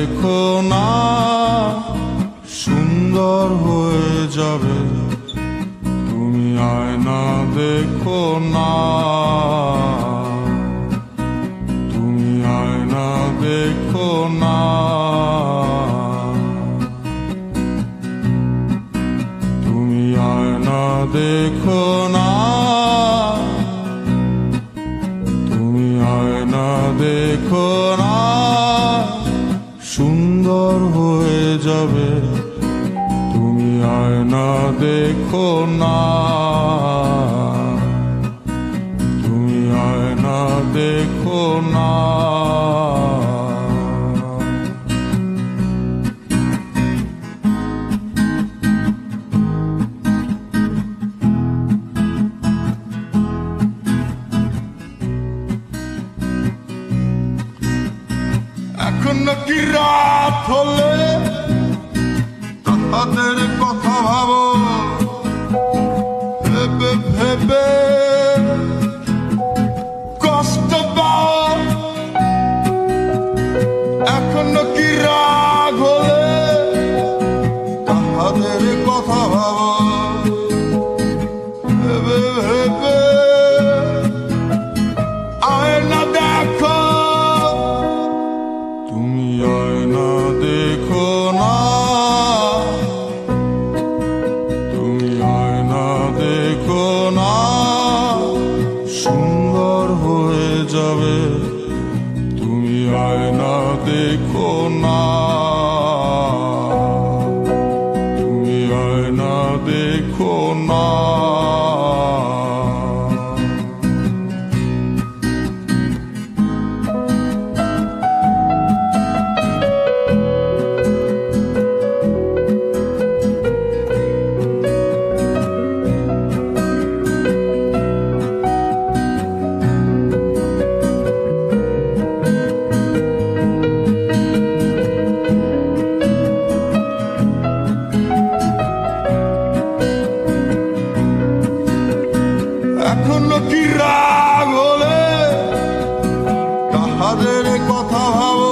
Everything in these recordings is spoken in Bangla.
দেখো না সুন্দর হয়ে যাবে। তুমি আয়না দেখো না তুমি আয়না দেখো না। যাবে তুমি আয়না দেখো না। তুমি আয়না দেখো না। এখন নাকি রাত হলে? তাদের কথা ভাবো। ভেবে ভেবে। দেখো না তাহাদের কথা ভাবো।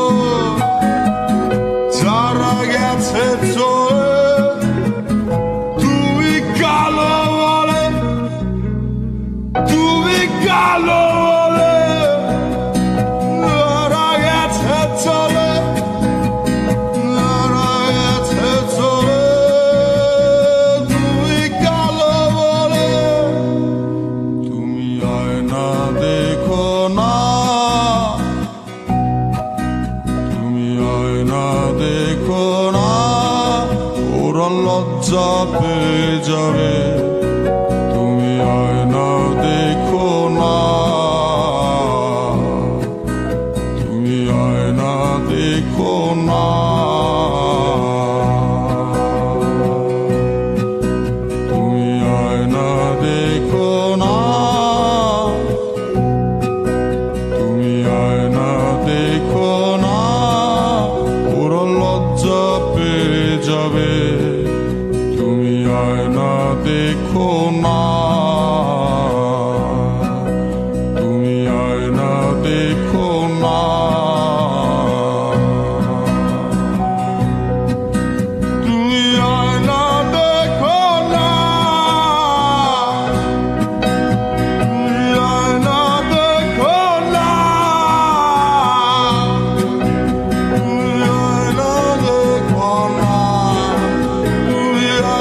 লজ্জা পেয়ে যাবে।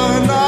one.